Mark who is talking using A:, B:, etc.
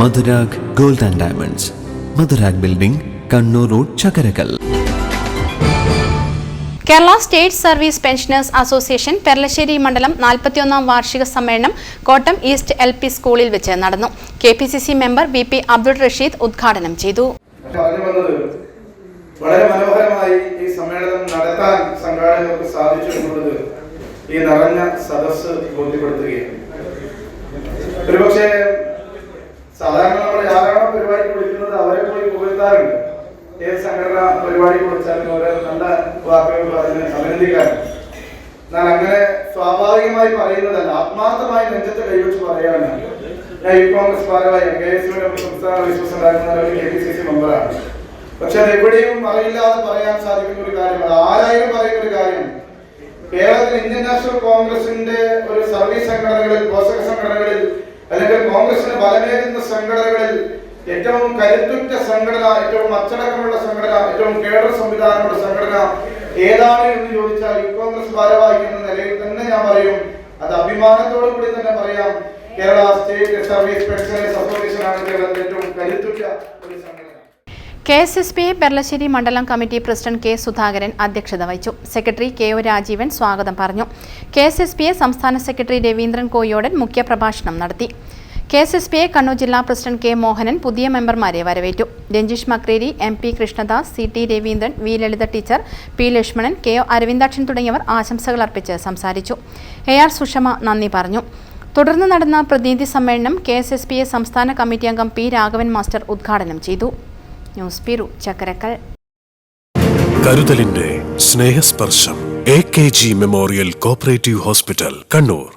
A: Madhurag gold and diamonds. Madhurag building Kannur road Chakarakal.
B: Kerala state service pensioners association Peralassery മണ്ഡലം നാൽപ്പത്തിയൊന്നാം വാർഷിക സമ്മേളനം കോട്ടം ഈസ്റ്റ് എൽ പി സ്കൂളിൽ വെച്ച് നടന്നു. K P C C member V P Abdul Rasheed ഉദ്ഘാടനം ചെയ്തു.
C: വളരെ മനോഹരമായി ഈ സമ്മേളനം നടത്താൻ സംഘാടകർക്ക് സാധിച്ചു എന്നുള്ളത് ഈ നിറഞ്ഞ സദസ്സ് ബോധ്യപ്പെടുത്തുകയാണ്. ഒരുപക്ഷെ പോയി പുകഴ്ത്താറുണ്ട് ഏത് സംഘടന പരിപാടി കൊടുത്താലും ഓരോ നല്ല വാക്കുകൾ പറഞ്ഞ് അഭിനന്ദിക്കാറുണ്ട് ഞാൻ അങ്ങനെ സ്വാഭാവികമായി പറയുന്നതല്ല ആത്മാർത്ഥമായി നെഞ്ചത്ത് കൈവച്ച് പറയാണ് ഞാൻ യൂത്ത് കോൺഗ്രസ് ഭാരവാഹി കെ എസ് യുടെ സംസ്ഥാന vice president K P C C മെമ്പറാണ് പക്ഷെ അത് എവിടെയും അറിയില്ലാതെ പറയാൻ സാധിക്കുന്ന ഒരു കാര്യമാണ്. ആരായാലും പറയുന്ന ഒരു കാര്യം കേരളത്തിൽ ഇന്ത്യൻ നാഷണൽ കോൺഗ്രസിന്റെ ഒരു സർവീസ് സംഘടനകളിൽ പോഷക സംഘടനകളിൽ അല്ലെങ്കിൽ കോൺഗ്രസിന് ബലമേകുന്ന സംഘടനകളിൽ ഏറ്റവും കരുത്തുറ്റ സംഘടന ഏറ്റവും അച്ചടക്കമുള്ള സംഘടന ഏറ്റവും കേഡർ സംവിധാനമുള്ള സംഘടന ഏതാണ് എന്ന് ചോദിച്ചാൽ കോൺഗ്രസ് ഭാരവാഹി എന്ന നിലയിൽ തന്നെ ഞാൻ പറയും. അത് അഭിമാനത്തോടു കൂടി തന്നെ പറയാം. Kerala state service pensioners association ആണ് കേരളത്തിലെ ഏറ്റവും കരുത്തുറ്റ ഒരു സംഘടന.
B: K S S P Peralassery മണ്ഡലം കമ്മിറ്റി പ്രസിഡന്റ് കെ സുധാകരൻ അധ്യക്ഷത വഹിച്ചു. സെക്രട്ടറി കെ ഒ രാജീവൻ സ്വാഗതം പറഞ്ഞു. K S S P A സംസ്ഥാന സെക്രട്ടറി രവീന്ദ്രൻ കോയോടൻ മുഖ്യപ്രഭാഷണം നടത്തി. K S S P A Kannur ജില്ലാ പ്രസിഡന്റ് കെ മോഹനൻ പുതിയ മെമ്പർമാരെ വരവേറ്റു. Ranjish Makreri M P Krishnadas C T Raveendran V Lalitha teacher P Lakshmanan K O Aravindakshan തുടങ്ങിയവർ ആശംസകൾ അർപ്പിച്ച് സംസാരിച്ചു. എ ആർ സുഷമ നന്ദി പറഞ്ഞു. തുടർന്ന് നടന്ന പ്രതിനിധി സമ്മേളനം K S S P A സംസ്ഥാന കമ്മിറ്റി അംഗം പി രാഘവൻ മാസ്റ്റർ ഉദ്ഘാടനം ചെയ്തു. News bureau Chakkarakkal.
D: കരുതലിന്റെ Snehasparsham A K G memorial cooperative hospital Kannur.